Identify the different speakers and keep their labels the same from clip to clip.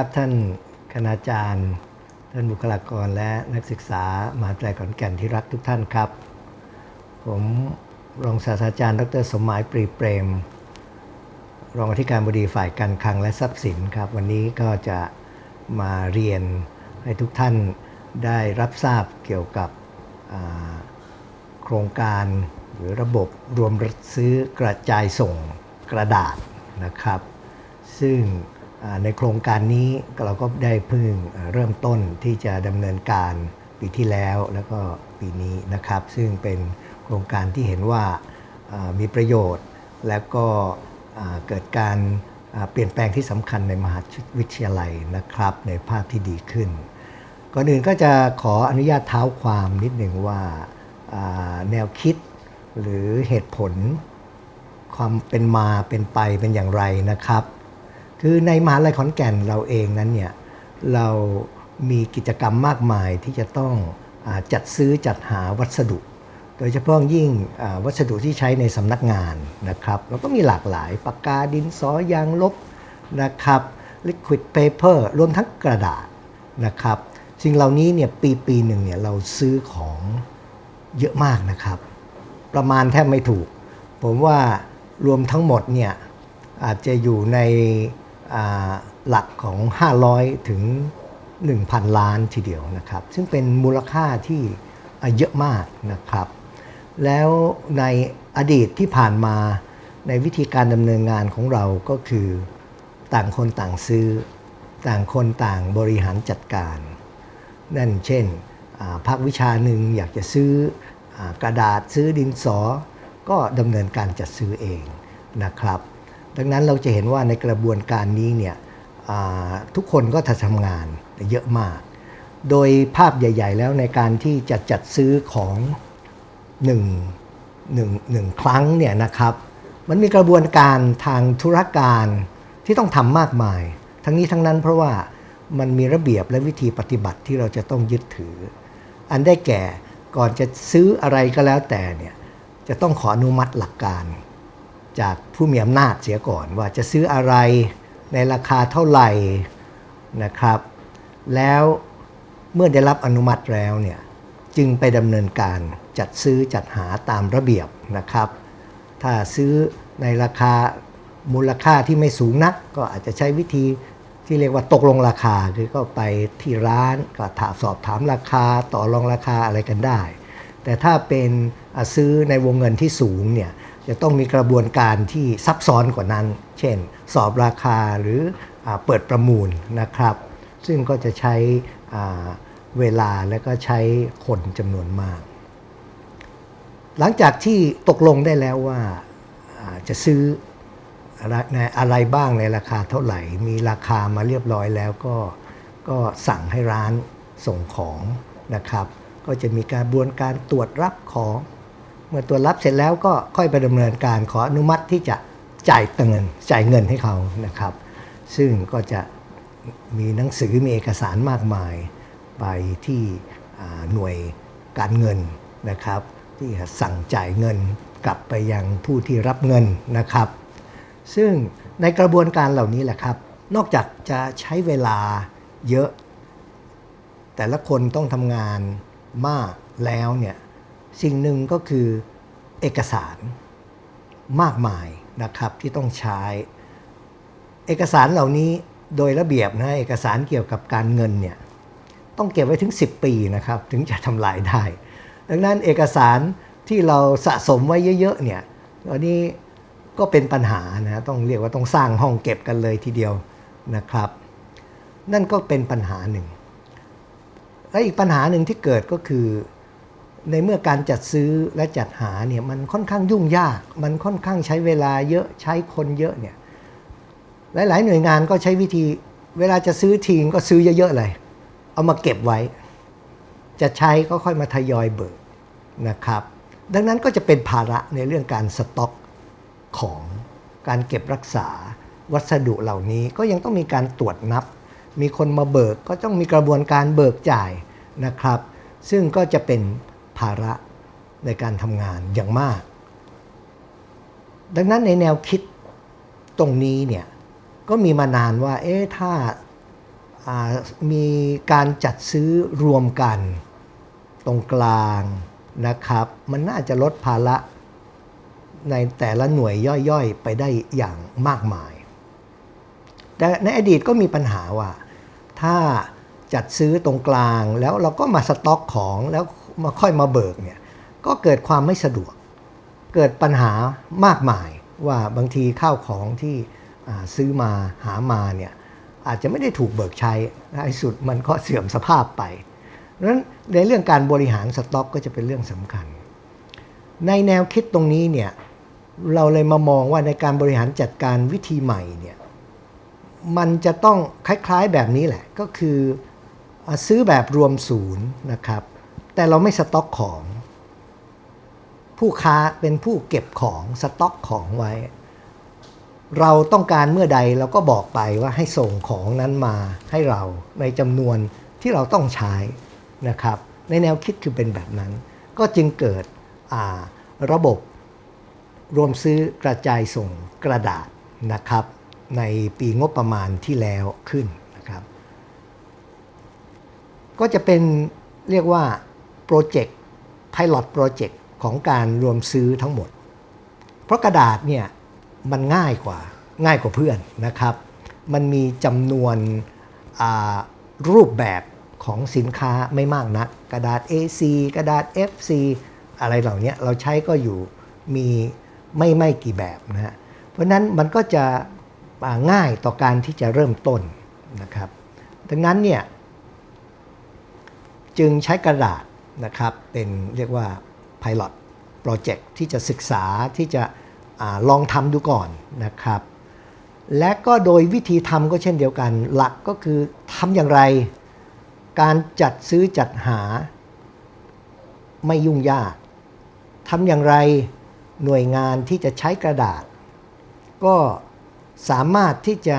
Speaker 1: ครับท่านคณาจารย์ ท่านบุคลากรและนักศึกษามหาวิทยาลัยขอนแก่นที่รักทุกท่านครับ ผมรองศาสตราจารย์ ดรสมหมายปรีเปรม รองอธิการบดีฝ่ายการคลังและทรัพย์สินครับ วันนี้ก็จะมาเรียนให้ทุกท่านได้รับทราบเกี่ยวกับโครงการหรือระบบรวมซื้อกระจายส่งกระดาษนะครับ ซึ่ง ในโครงการนี้เราก็ได้เพิ่งเริ่มต้นที่จะดำเนินการปีที่แล้วแล้วก็ปีนี้นะครับ ซึ่งเป็นโครงการที่เห็นว่ามีประโยชน์ และก็เกิดการเปลี่ยนแปลงที่สำคัญในมหาวิทยาลัยนะครับ ในภาพที่ดีขึ้น ก่อนอื่นก็จะขออนุญาตเท้าความนิดหนึ่งว่าแนวคิดหรือเหตุผลความเป็นมาเป็นไปเป็นอย่างไรนะครับ คือในมหาลัยขอนแก่นเราเองนั้นเนี่ยเรามีกิจกรรมมากมายที่จะต้องอจัดซื้อจัดหาวัสดุ โดยเฉพาะยิ่งวัสดุที่ใช้ในสำนักงานนะครับแล้วก็มีหลากหลายปากกาดินสอยางลบนะครับ liquid paper รวมทั้งกระดาษนะครับสิ่งเหล่านี้เนี่ยปีปีหนึ่งเนี่ยเราซื้อของเยอะมากนะครับ ประมาณแทบไม่ถูก ผมว่ารวมทั้งหมดเนี่ยอาจจะอยู่ใน หลักของ 500 ถึง 1,000 ล้านทีเดียวนะครับ ซึ่งเป็นมูลค่าที่เยอะมากนะครับ แล้วในอดีตที่ผ่านมาในวิธีการดำเนินงานของเราก็คือต่างคนต่างซื้อ ต่างคนต่างบริหารจัดการ นั่นเช่นภาควิชาหนึ่งอยากจะซื้ออกระดาษซื้อดินสอ ก็ดำเนินการจัดซื้อเองนะครับ ดังนั้นเราจะเห็นว่าในกระบวนการนี้เนี่ยทุกคนก็ทำงานเยอะมาก โดยภาพใหญ่ ๆ แล้วในการที่จะจัดซื้อของหนึ่งหนึ่งหนึ่งครั้งเนี่ยนะครับ มันมีกระบวนการทางธุรการที่ต้องทำมากมาย ทั้งนี้ทั้งนั้นเพราะว่ามันมีระเบียบและวิธีปฏิบัติที่เราจะต้องยึดถือ อันได้แก่ก่อนจะซื้ออะไรก็แล้วแต่เนี่ยจะต้องขออนุมัติหลักการ จากผู้มีอำนาจเสียก่อนว่าจะซื้ออะไรในราคาเท่าไหร่นะครับ แล้วเมื่อได้รับอนุมัติแล้วเนี่ยจึงไปดำเนินการจัดซื้อจัดหาตามระเบียบนะครับ ถ้าซื้อในราคามูลค่าที่ไม่สูงนัก ก็อาจจะใช้วิธีที่เรียกว่าตกลงราคาคือก็ไปที่ร้านก็ถามสอบถามราคาต่อรองราคาอะไรกันได้ แต่ถ้าเป็นซื้อในวงเงินที่สูงเนี่ย จะต้องมีกระบวนการที่ซับซ้อนกว่านั้น เช่น สอบราคาหรืออเปิดประมูลนะครับ ซึ่งก็จะใช้เวลาและก็ใช้คนจำนวนมาก หลังจากที่ตกลงได้แล้วว่าจะซื้ออะไรในอะไรบ้างในราคาเท่าไหร่ มีราคามาเรียบร้อยแล้วก็ก็สั่งให้ร้านส่งของนะครับ ก็จะมีการบวนการตรวจรับของ เมื่อตรวจรับเสร็จแล้วก็ค่อยไปดำเนินการขออนุมัติที่จะจ่ายเงินจ่ายเงินให้เขานะครับ ซึ่งก็จะมีหนังสือมีเอกสารมากมายไปที่หน่วยการเงินนะครับ ที่สั่งจ่ายเงินกลับไปยังผู้ที่รับเงินนะครับ ซึ่งในกระบวนการเหล่านี้แหละครับ นอกจากจะใช้เวลาเยอะ แต่ละคนต้องทำงานมากแล้วเนี่ย สิ่งหนึ่งก็คือเอกสารมากมายนะครับที่ต้องใช้ เอกสารเหล่านี้โดยระเบียบนะเอกสารเกี่ยวกับการเงินเนี่ยต้องเก็บไว้ถึง 10 ปีนะครับถึงจะทำลายได้ ดังนั้นเอกสารที่เราสะสมไว้เยอะๆเนี่ยตอนนี้ก็เป็นปัญหานะต้องเรียกว่าต้องสร้างห้องเก็บกันเลยทีเดียวนะครับ นั่นก็เป็นปัญหาหนึ่งและอีกปัญหาหนึ่งที่เกิดก็คือ ในเมื่อการจัดซื้อและจัดหาเนี่ยมันค่อนข้างยุ่งยาก มันค่อนข้างใช้เวลาเยอะใช้คนเยอะเนี่ยหลาย ๆ หน่วยงานก็ใช้วิธี เวลาจะซื้อทีก็ซื้อเยอะๆเลย เอามาเก็บไว้ จะใช้ก็ค่อยมาทยอยเบิกนะครับ ดังนั้นก็จะเป็นภาระในเรื่องการสต็อกของการเก็บรักษาวัสดุเหล่านี้ก็ยังต้องมีการตรวจนับ มีคนมาเบิกก็ต้องมีกระบวนการเบิกจ่ายนะครับ ซึ่งก็จะเป็น ภาระในการทำงานอย่างมาก ดังนั้นในแนวคิดตรงนี้เนี่ยก็มีมานานว่าเอ๊ะถ้าามีการจัดซื้อรวมกันตรงกลางนะครับ มันน่าจะลดภาระในแต่ละหน่วยย่อยๆ ไปได้อย่างมากมาย แต่ในอดีตก็มีปัญหาว่า ถ้าจัดซื้อตรงกลางแล้วเราก็มาสต็อกของแล้ว มาค่อยมาเบิกเนี่ยก็เกิดความไม่สะดวก เกิดปัญหามากมายว่าบางทีข้าวของที่ซื้อมาหามาเนี่ยอาจจะไม่ได้ถูกเบิกใช้ในที่สุดมันก็เสื่อมสภาพไปดังนั้นในเรื่องการบริหารสต็อกก็จะเป็นเรื่องสำคัญ ในแนวคิดตรงนี้เนี่ยเราเลยมามองว่าในการบริหารจัดการวิธีใหม่เนี่ยมันจะต้องคล้ายๆแบบนี้แหละก็คือซื้อแบบรวมศูนย์นะครับ แต่เราไม่สต็อกของ ผู้ค้าเป็นผู้เก็บของสต็อกของไว้ เราต้องการเมื่อใดเราก็บอกไปว่าให้ส่งของนั้นมาให้เราในจำนวนที่เราต้องใช้นะครับ ในแนวคิดคือเป็นแบบนั้น ก็จึงเกิดระบบรวมซื้อกระจายส่งกระดาษนะครับ ในปีงบประมาณที่แล้วขึ้นนะครับ ก็จะเป็นเรียกว่า โปรเจกต์ Pilot Project ของการรวมซื้อทั้งหมด เพราะกระดาษเนี่ยมันง่ายกว่าง่ายกว่าเพื่อนนะครับ มันมีจำนวนรูปแบบของสินค้าไม่มากนัก กระดาษ AC กระดาษ FC อะไรเหล่านี้เราใช้ก็อยู่มีไม่ไม่กี่แบบนะฮะเพราะนั้นมันก็จะง่ายต่อการที่จะเริ่มต้นนะครับ ดังนั้นเนี่ยจึงใช้กระดาษ นะครับเป็นเรียกว่า Pilot Project ที่จะศึกษาที่จะอลองทำดูก่อนนะครับ และก็โดยวิธีทำก็เช่นเดียวกัน หลักก็คือทำอย่างไร การจัดซื้อจัดหาไม่ยุ่งยากทำอย่างไรหน่วยงานที่จะใช้กระดาษ ก็สามารถที่จะ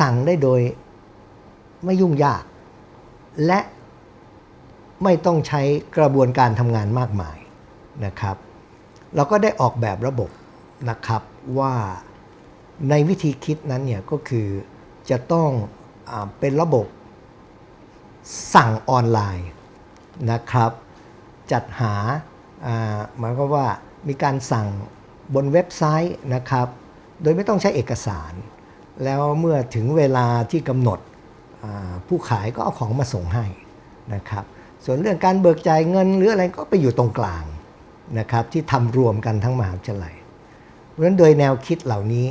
Speaker 1: สั่งได้โดยไม่ยุ่งยาก และ ไม่ต้องใช้กระบวนการทำงานมากมายนะครับเราก็ได้ออกแบบระบบนะครับว่าในวิธีคิดนั้นเนี่ยก็คือจะต้องอเป็นระบบสั่งออนไลน์นะครับ จัดหาหมายความว่ามีการสั่งบนเว็บไซต์นะครับ โดยไม่ต้องใช้เอกสาร แล้วเมื่อถึงเวลาที่กำหนดผู้ขายก็เอาของมาส่งให้นะครับ ส่วนเรื่องการเบิกจ่ายเงินหรืออะไรก็ไปอยู่ตรงกลางนะครับที่ทำรวมกันทั้งมหาวิทยาลัย เพราะฉะนั้นโดยแนวคิดเหล่านี้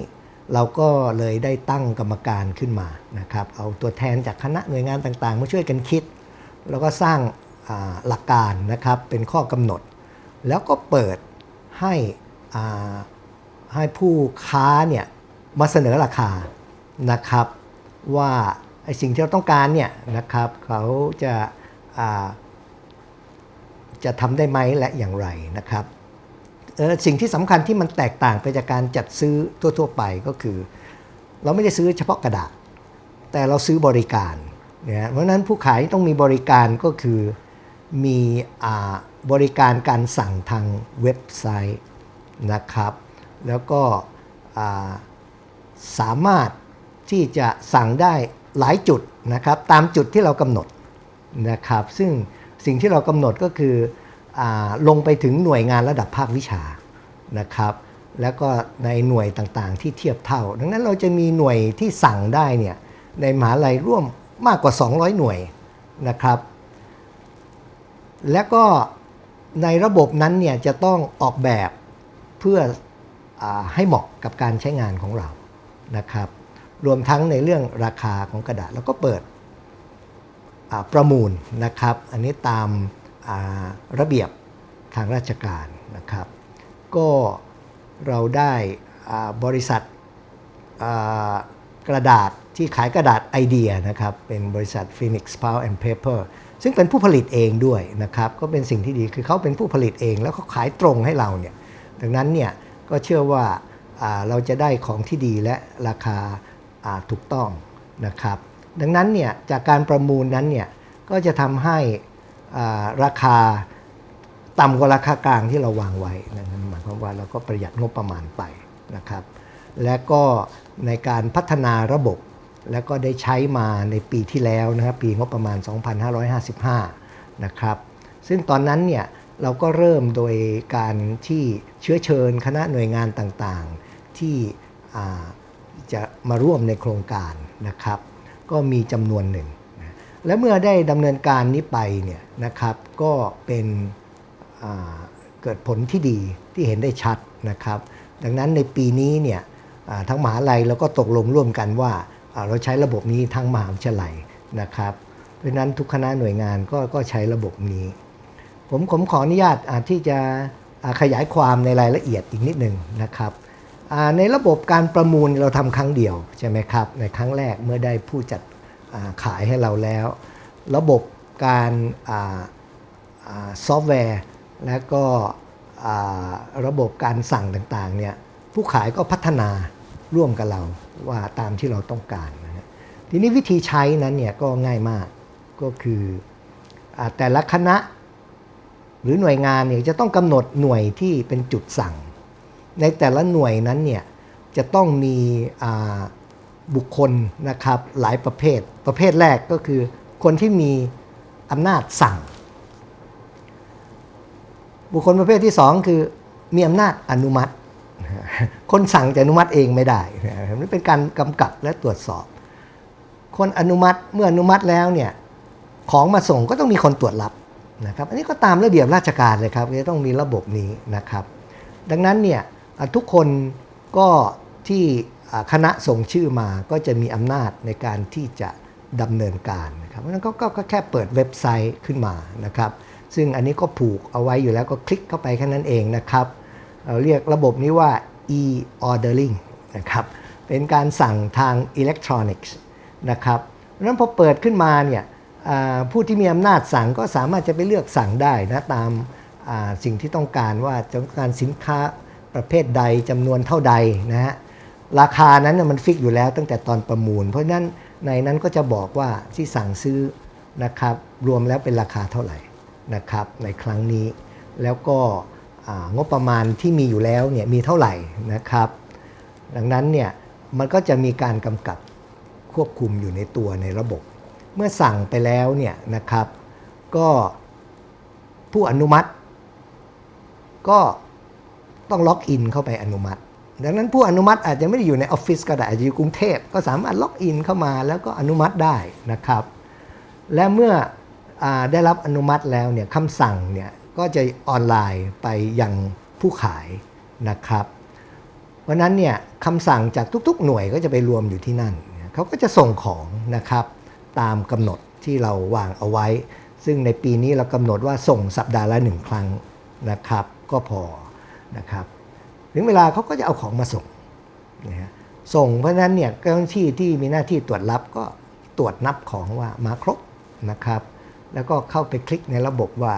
Speaker 1: เราก็เลยได้ตั้งกรรมการขึ้นมานะครับเอาตัวแทนจากคณะหน่วยงานต่างๆ มาช่วยกันคิด แล้วก็สร้างหลักการนะครับเป็นข้อกำหนด แล้วก็เปิดให้ให้ผู้ค้าเนี่ยมาเสนอราคานะครับว่าไอ้สิ่งที่เราต้องการเนี่ยนะครับเขาจะ จะทำได้ไหมและอย่างไรนะครับสิ่งที่สำคัญที่มันแตกต่างไปจากการจัดซื้อทั่ว ๆ ไปก็คือ เราไม่ได้ซื้อเฉพาะกระดาษ แต่เราซื้อบริการเนะเพราะนั้นผู้ขายต้องมีบริการก็คือมีอบริการการสั่งทางเว็บไซต์นะครับ แล้วก็สามารถที่จะสั่งได้หลายจุดนะครับ ตามจุดที่เรากำหนด นะครับ ซึ่งสิ่งที่เรากำหนดก็คืออลงไปถึงหน่วยงานระดับภาควิชานะครับ แล้วก็ในหน่วยต่างๆ ที่เทียบเท่า ดังนั้นเราจะมีหน่วยที่สั่งได้เนี่ยในมหาลัยร่วมมากกว่า 200 หน่วยนะครับ และก็ในระบบนั้นเนี่ยจะต้องออกแบบเพื่ออให้เหมาะกับการใช้งานของเรานะครับ รวมทั้งในเรื่องราคาของกระดาษแล้วก็เปิด ประมูลนะครับ อันนี้ตามาระเบียบทางราชการนะครับ ก็เราได้บริษัทกระดาษที่ขายกระดาษไอเดียนะครับ เป็นบริษัท Phoenix Power and Paper ซึ่งเป็นผู้ผลิตเองด้วยนะครับ ก็เป็นสิ่งที่ดีคือเขาเป็นผู้ผลิตเองแล้วเขาขายตรงให้เราเนี่ยดังนั้นเนี่ยก็เชื่อว่าาเราจะได้ของที่ดีและราคาาถูกต้องนะครับ ดังนั้นเนี่ยจากการประมูลนั้นเนี่ยก็จะทำให้ราคาต่ำกว่าราคากลางที่เราวางไว้นั่นหมายความว่าเราก็ประหยัดงบประมาณไปนะครับ และก็ในการพัฒนาระบบ แล้วก็ได้ใช้มาในปีที่แล้วนะครับปีงบประมาณ 2555 นะครับ ซึ่งตอนนั้นเนี่ยเราก็เริ่มโดยการที่เชื้อเชิญคณะหน่วยงานต่างๆ ที่จะมาร่วมในโครงการนะครับ ก็มีจำนวนหนึ่งนะและเมื่อได้ดำเนินการนี้ไปเนี่ยนะครับก็เป็นเกิดผลที่ดีที่เห็นได้ชัดนะครับ ดังนั้นในปีนี้เนี่ยทั้งมหาลัยเราก็ตกลงร่วมกันว่าเราใช้ระบบนี้ทั้งมหาวิทยาลัยนะครับ เพราะนั้นทุกคณะหน่วยงานก็ก็ใช้ระบบนี้ ผมผมขออนุญาตที่จะขยายความในรายละเอียดอีกนิดหนึ่งนะครับ ในระบบการประมูลเราทำครั้งเดียวใช่ไหมครับ ในครั้งแรกเมื่อได้ผู้จัดขายให้เราแล้ว ระบบการซอฟต์แวร์ และก็ระบบการสั่งต่างๆเนี่ยผู้ขายก็พัฒนาร่วมกับเราว่าตามที่เราต้องการนะทีนี้วิธีใช้นั้นเนี่ยก็ง่ายมากก็คืออแต่ละคณะ หรือหน่วยงานเนี่ยจะต้องกำหนดหน่วยที่เป็นจุดสั่ง ในแต่ละหน่วยนั้นเนี่ยจะต้องมีบุคคลนะครับหลายประเภท ประเภทแรกก็คือคนที่มีอำนาจสั่ง บุคคลประเภทที่2คือมีอำนาจอนุมัติ คนสั่งจะอนุมัติเองไม่ได้นี่เป็นการกำกับและตรวจสอบ คนอนุมัติเมื่ออนุมัติแล้วเนี่ยของมาส่งก็ต้องมีคนตรวจรับนะครับ อันนี้ก็ตามระเบียบราชการเลยครับจะต้องมีระบบนี้นะครับ ดังนั้นเนี่ย ทุกคนก็ที่คณะส่งชื่อมาก็จะมีอำนาจในการที่จะดำเนินการนะครับเพราะฉะนั้นก็ก็แค่เปิดเว็บไซต์ขึ้นมานะครับ ซึ่งอันนี้ก็ผูกเอาไว้อยู่แล้วก็คลิกเข้าไปแค่นั้นเองนะครับเราเรียกระบบนี้ว่า e-ordering นะครับเป็นการสั่งทางอิเล็กทรอนิกส์นะครับเพราะฉะนั้นพอเปิดขึ้นมาเนี่ยผู้ที่มีอำนาจสั่งก็สามารถจะไปเลือกสั่งได้นะตามสิ่งที่ต้องการว่าต้องการสินค้า ประเภทใดจำนวนเท่าใดนะฮะราคานั้นมันฟิกอยู่แล้วตั้งแต่ตอนประมูล เพราะฉะนั้นในนั้นก็จะบอกว่าที่สั่งซื้อนะครับรวมแล้วเป็นราคาเท่าไหร่นะครับในครั้งนี้ แล้วก็งบประมาณที่มีอยู่แล้วเนี่ยมีเท่าไหร่นะครับ ดังนั้นเนี่ยมันก็จะมีการกำกับควบคุมอยู่ในตัวในระบบ เมื่อสั่งไปแล้วเนี่ยนะครับ ก็ผู้อนุมัติ ก็ ต้องล็อกอินเข้าไปอนุมัติ ดังนั้นผู้อนุมัติอาจจะไม่ได้อยู่ในออฟฟิศก็ได้อาจจะอยู่กรุงเทพก็สามารถล็อกอินเข้ามาแล้วก็อนุมัติได้นะครับ และเมื่ออได้รับอนุมัติแล้วเนี่ยคำสั่งเนี่ยก็จะออนไลน์ไปยังผู้ขายนะครับ เพราะนั้นเนี่ยคำสั่งจากทุกๆ หน่วยก็จะไปรวมอยู่ที่นั่นเขาก็จะส่งของนะครับตามกำหนดที่เราวางเอาไว้ ซึ่งในปีนี้เรากำหนดว่าส่งสัปดาห์ละหนึ่งครั้งนะครับ ก็พอ นะครับถึงเวลาเขาก็จะเอาของมาส่งนะฮะส่งเพราะนั้นเนี่ยเจ้าหน้าที่ที่มีหน้าที่ตรวจรับก็ตรวจนับของว่ามาครบนะครับ แล้วก็เข้าไปคลิกในระบบว่า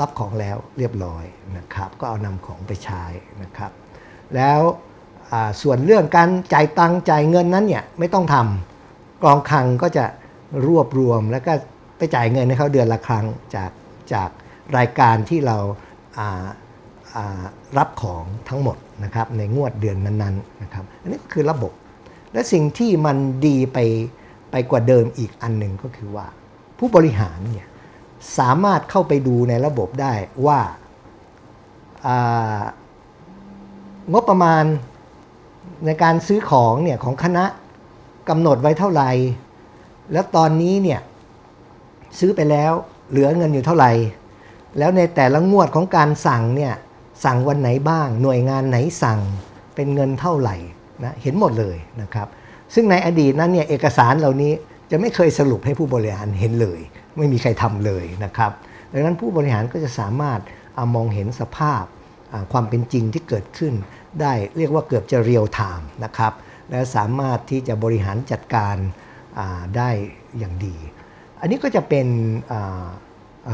Speaker 1: รับของแล้วเรียบร้อยนะครับ ก็เอานำของไปใช้นะครับ แล้วส่วนเรื่องการจ่ายตังจ่ายเงินนั้นเนี่ยไม่ต้องทำกองคลังก็จะรวบรวมแล้วก็ไปจ่ายเงินให้เขาเดือนละครั้งจากจากรายการที่เราา รับของทั้งหมดนะครับในงวดเดือนนั้นๆนะครับอันนี้ก็คือระบบ และสิ่งที่มันดีไปไปกว่าเดิมอีกอันหนึ่งก็คือว่า ผู้บริหารเนี่ยสามารถเข้าไปดูในระบบได้ว่าอ่างบประมาณในการซื้อของเนี่ยของคณะกำหนดไว้เท่าไหร่ แล้วตอนนี้เนี่ยซื้อไปแล้วเหลือเงินอยู่เท่าไหร่ แล้วในแต่ละงวดของการสั่งเนี่ย สั่งวันไหนบ้าง หน่วยงานไหนสั่งเป็นเงินเท่าไหร่นะเห็นหมดเลยนะครับ ซึ่งในอดีตนั้นเนี่ยเอกสารเหล่านี้จะไม่เคยสรุปให้ผู้บริหารเห็นเลย ไม่มีใครทำเลยนะครับ ดังนั้นผู้บริหารก็จะสามารถอามองเห็นสภาพความเป็นจริงที่เกิดขึ้น ได้เรียกว่าเกือบจะเรียลไทม์นะครับและสามารถที่จะบริหารจัดการได้อย่างดี อันนี้ก็จะเป็น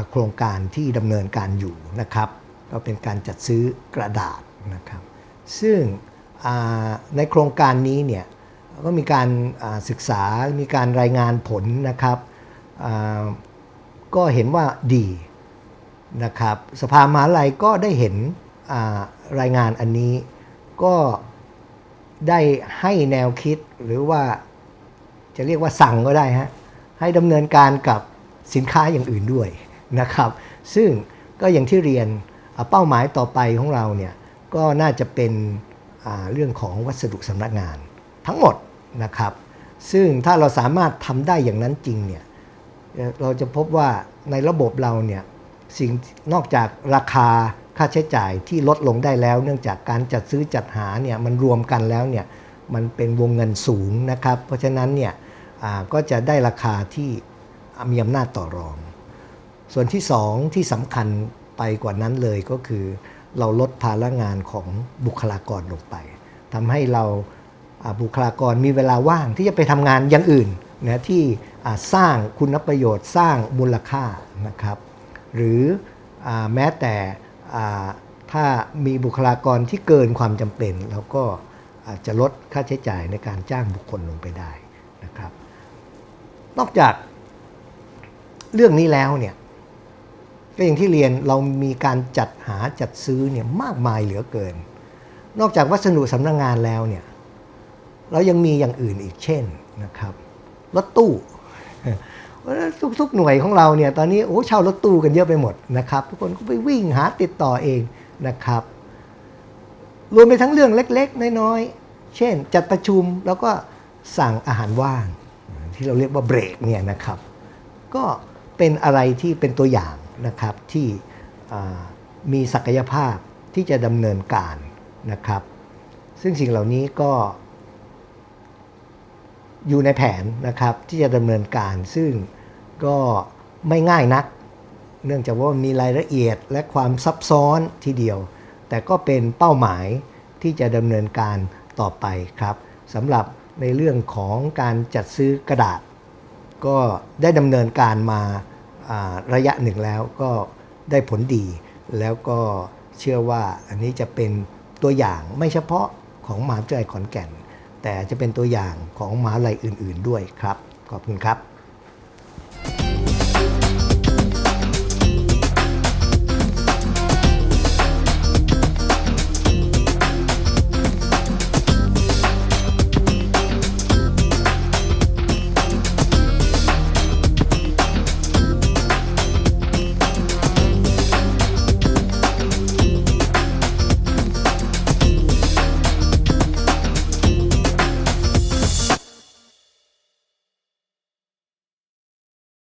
Speaker 1: โครงการที่ดำเนินการอยู่นะครับ ก็เป็นการจัดซื้อกระดาษนะครับ ซึ่งในโครงการนี้เนี่ยก็มีการศึกษา มีการรายงานผลนะครับก็เห็นว่าดีนะครับ สภามหาลัยก็ได้เห็นรายงานอันนี้ ก็ได้ให้แนวคิดหรือว่าจะเรียกว่าสั่งก็ได้ฮะให้ดำเนินการกับสินค้าอย่างอื่นด้วยนะครับ ซึ่งก็อย่างที่เรียน เป้าหมายต่อไปของเราเนี่ยก็น่าจะเป็นเรื่องของวัสดุสำนักงานทั้งหมดนะครับ ซึ่งถ้าเราสามารถทำได้อย่างนั้นจริงเนี่ยเราจะพบว่าในระบบเราเนี่ยสิ่งนอกจากราคาค่าใช้จ่ายที่ลดลงได้แล้ว เนื่องจากการจัดซื้อจัดหาเนี่ยมันรวมกันแล้วเนี่ยมันเป็นวงเงินสูงนะครับ เพราะฉะนั้นเนี่ยก็จะได้ราคาที่มีอำนาจต่อรอง ส่วนที่สองที่สำคัญ ไปกว่านั้นเลยก็คือ เราลดภาระงานของบุคลากรลงไปทำให้เราบุคลากรมีเวลาว่างที่จะไปทำงานอย่างอื่นนะที่สร้างคุณประโยชน์สร้างมูลค่านะครับหรืออแม้แต่ถ้ามีบุคลากรที่เกินความจำเป็นเราก็อาจจะลดค่าใช้จ่ายในการจ้างบุคคลลงไปได้นะครับ นอกจากเรื่องนี้แล้วเนี่ย ก็อย่างที่เรียนเรามีการจัดหาจัดซื้อเนี่ยมากมายเหลือเกิน นอกจากวัสดุสำนักงานแล้วเนี่ยเรายังมีอย่างอื่นอีกเช่นนะครับรถตู้ทุกๆหน่วยของเราเนี่ยตอนนี้โอ้เช่ารถตู้กันเยอะไปหมดนะครับ ทุกคนก็ไปวิ่งหาติดต่อเองนะครับ รวมไปทั้งเรื่องเล็กๆ น้อยๆ เช่น จัดประชุมแล้วก็สั่งอาหารว่าง ที่เราเรียกว่าเบรกเนี่ยนะครับ ก็เป็นอะไรที่เป็นตัวอย่าง นะครับที่มีศักยภาพที่จะดำเนินการนะครับ ซึ่งสิ่งเหล่านี้ก็อยู่ในแผนนะครับที่จะดำเนินการ ซึ่งก็ไม่ง่ายนัก เนื่องจากว่ามีรายละเอียดและความซับซ้อนทีเดียว แต่ก็เป็นเป้าหมายที่จะดำเนินการต่อไปครับสำหรับในเรื่องของการจัดซื้อกระดาษ ก็ได้ดำเนินการมา ระยะหนึ่งแล้วก็ได้ผลดี แล้วก็เชื่อว่าอันนี้จะเป็นตัวอย่างไม่เฉพาะของมหาวิทยาลัยขอนแก่น แต่จะเป็นตัวอย่างของมหาวิทยาลัยอื่น ๆ ด้วยครับ ขอบคุณครับ